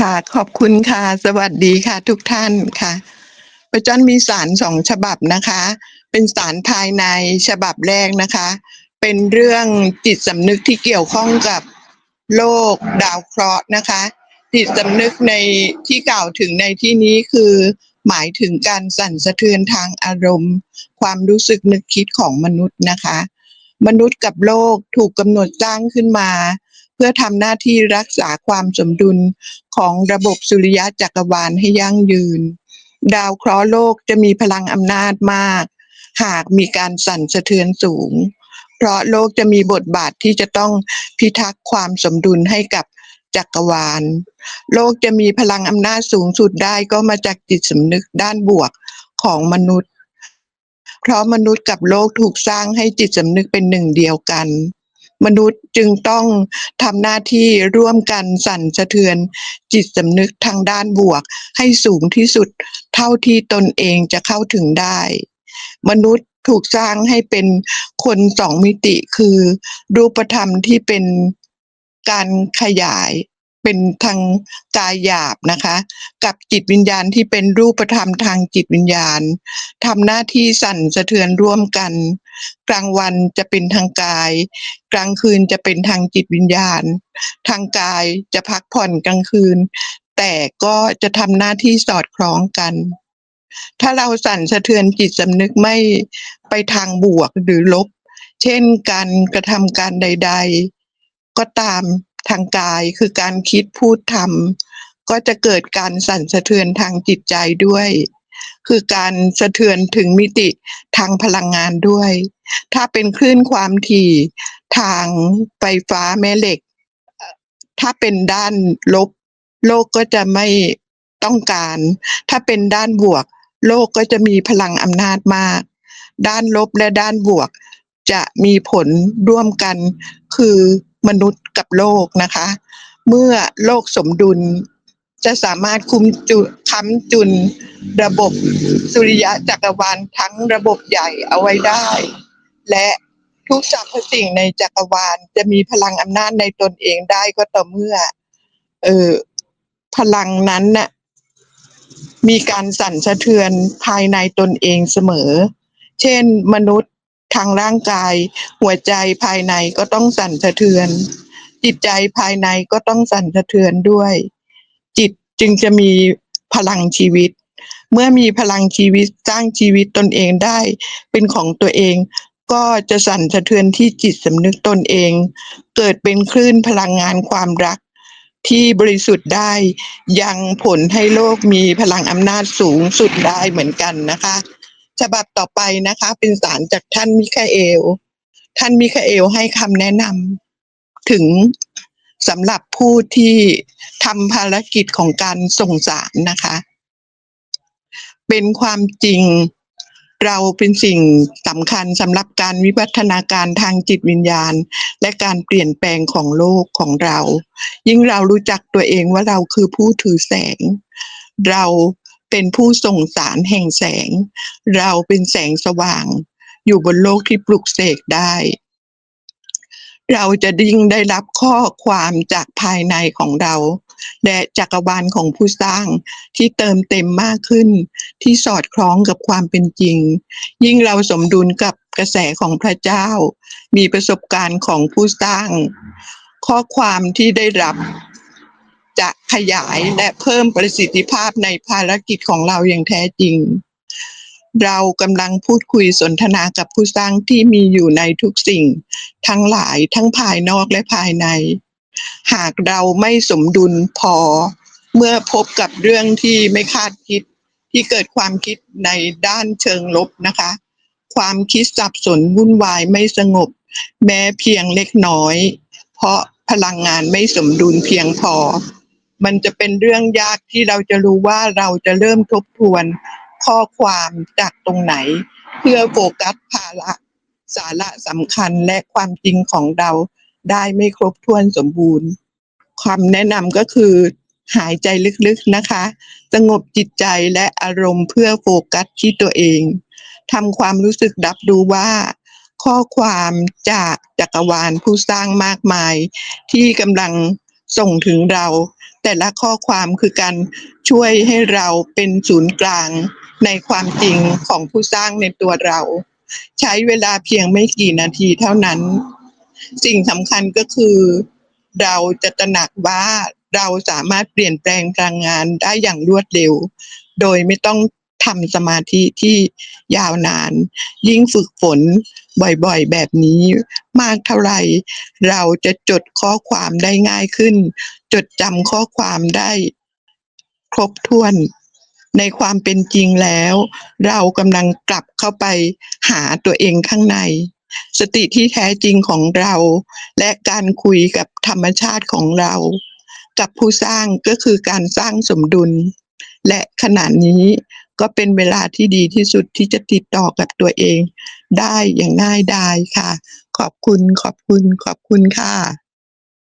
ค่ะ ขอบคุณค่ะ สวัสดีค่ะ ทุกท่านค่ะ ประจันมีสารสองฉบับนะคะ เป็นสารภายในฉบับแรกนะคะ เป็นเรื่องจิตสำนึกที่เกี่ยวข้องกับโลกดาวเคราะห์นะคะ จิตสำนึกในที่กล่าวถึงในที่นี้คือ หมายถึงการสั่นสะเทือนทางอารมณ์ ความรู้สึกนึกคิดของมนุษย์นะคะ มนุษย์กับโลกถูกกำหนดสร้างขึ้นมา พื่อทำหน้าที่รักษาความสมดุลของระบบสุริยะจักรวาลให้ยั่งยืน ดาวเคราะห์โลกจะมีพลังอำนาจมาก หากมีการสั่นสะเทือนสูง เพราะโลกจะมีบทบาทที่จะต้องพิทักษ์ความสมดุลให้กับจักรวาล โลกจะมีพลังอำนาจสูงสุดได้ก็มาจากจิตสำนึกด้านบวกของมนุษย์ เพราะมนุษย์กับโลกถูกสร้างให้จิตสำนึกเป็นหนึ่งเดียวกัน มนุษย์จึงต้องทำหน้าที่ร่วมกันสั่นสะเทือนจิตสำนึกทางด้านบวก ให้สูงที่สุดเท่าที่ตนเองจะเข้าถึงได้ มนุษย์ถูกสร้างให้เป็นคนสองมิติคือ รูปธรรมที่เป็นการขยาย เป็นทางกายหยาบนะคะ กับจิตวิญญาณที่เป็นรูปธรรมทางจิตวิญญาณทำหน้าที่สั่นสะเทือนร่วมกัน กลางวันจะเป็นทางกาย กลางคืนจะเป็นทางจิตวิญญาณ ทางกายจะพักผ่อนกลางคืน แต่ก็จะทำหน้าที่สอดคล้องกันถ้าเราสั่นสะเทือนจิตสำนึกไม่ไปทางบวกหรือลบ เช่นการกระทำการใด ๆ ก็ตาม ทางกายคือการคิดพูดทำก็จะเกิดการสั่นสะเทือนทางจิตใจด้วย คือการสะเทือนถึงมิติทางพลังงานด้วย ถ้าเป็นคลื่นความถี่ทางไฟฟ้าแม่เหล็ก ถ้าเป็นด้านลบ โลกก็จะไม่ต้องการ ถ้าเป็นด้านบวก โลกก็จะมีพลังอำนาจมาก ด้านลบและด้านบวก จะมีผลร่วมกัน คือ มนุษย์กับโลกนะคะ เมื่อโลกสมดุลจะสามารถคุมจุค้ำจุนระบบสุริยะจักรวาลทั้งระบบใหญ่เอาไว้ได้ และทุกสรรพสิ่งในจักรวาลจะมีพลังอำนาจในตนเองได้ก็ต่อเมื่อ เออพลังนั้นน่ะมีการสั่นสะเทือนภายในตนเองเสมอ เช่น มนุษย์ ทางร่างกาย หัวใจภายในก็ต้องสั่นสะเทือน จิตใจภายในก็ต้องสั่นสะเทือนด้วย จิตจึงจะมีพลังชีวิต เมื่อมีพลังชีวิตสร้างชีวิตตนเองได้ เป็นของตัวเองก็จะสั่นสะเทือนที่จิตสำนึกตนเอง เกิดเป็นคลื่นพลังงานความรัก ที่บริสุทธิ์ได้ยังผลให้โลกมีพลังอำนาจสูงสุดได้เหมือนกันนะคะ ฉบับต่อไปนะคะ เป็นสารจากท่านมิคาเอล ท่านมิคาเอลให้คำแนะนำถึงสำหรับผู้ที่ทำภารกิจของการส่งสารนะคะ เป็นความจริงเราเป็นสิ่งสำคัญสำหรับการวิวัฒนาการทางจิตวิญญาณ และการเปลี่ยนแปลงของโลกของเรา ยิ่งเรารู้จักตัวเองว่าเราคือผู้ถือแสง เรา เป็นผู้ส่งสารแห่งแสง เราเป็นแสงสว่าง อยู่บนโลกที่ปลุกเสกได้ เราจะยิ่งได้รับข้อความจากภายในของเรา และจักรวาลของผู้สร้างที่เติมเต็มมากขึ้น ที่สอดคล้องกับความเป็นจริง ยิ่งเราสมดุลกับกระแสของพระเจ้า มีประสบการณ์ของผู้สร้าง ข้อความที่ได้รับ จะขยายและเพิ่มประสิทธิภาพในภารกิจของเราอย่างแท้จริง เรากำลังพูดคุยสนทนากับผู้สร้างที่มีอยู่ในทุกสิ่ง ทั้งหลายทั้งภายนอกและภายใน หากเราไม่สมดุลพอ เมื่อพบกับเรื่องที่ไม่คาดคิดที่เกิดความคิดในด้านเชิงลบนะคะ ความคิดสับสนวุ่นวายไม่สงบ แม้เพียงเล็กน้อย เพราะพลังงานไม่สมดุลเพียงพอ มันจะเป็นเรื่องยากที่เราจะรู้ว่าเราจะเริ่มทบทวนข้อความจากตรงไหน เพื่อโฟกัสภาระสาระสำคัญและความจริงของเราได้ไม่ครบถ้วนสมบูรณ์ความแนะนำก็คือหายใจลึกๆนะคะ สงบจิตใจและอารมณ์เพื่อโฟกัสที่ตัวเองทำความรู้สึกดับดูว่า ข้อความจากจักรวาลผู้สร้างมากมาย ที่กำลังส่งถึงเรา แต่ละข้อความคือการช่วยให้เราเป็นศูนย์กลางในความจริงของผู้สร้างในตัวเรา ใช้เวลาเพียงไม่กี่นาทีเท่านั้น สิ่งสำคัญก็คือ เราจะตระหนักว่าเราสามารถเปลี่ยนแปลงพลังงานได้อย่างรวดเร็ว โดยไม่ต้อง ทำสมาธิที่ยาวนาน ยิ่งฝึกฝนบ่อยๆ แบบนี้มากเท่าไหร่เราจะจดข้อความได้ง่ายขึ้น จดจำข้อความได้ครบถ้วนในความเป็นจริงแล้ว เรากำลังกลับเข้าไปหาตัวเองข้างใน สติที่แท้จริงของเรา และการคุยกับธรรมชาติของเรา กับผู้สร้างก็คือการสร้างสมดุล และขณะนี้ ก็เป็นเวลาที่ดีที่สุดที่จะติดต่อกับตัวเอง ได้อย่างง่ายดายค่ะ ขอบคุณขอบคุณขอบคุณค่ะ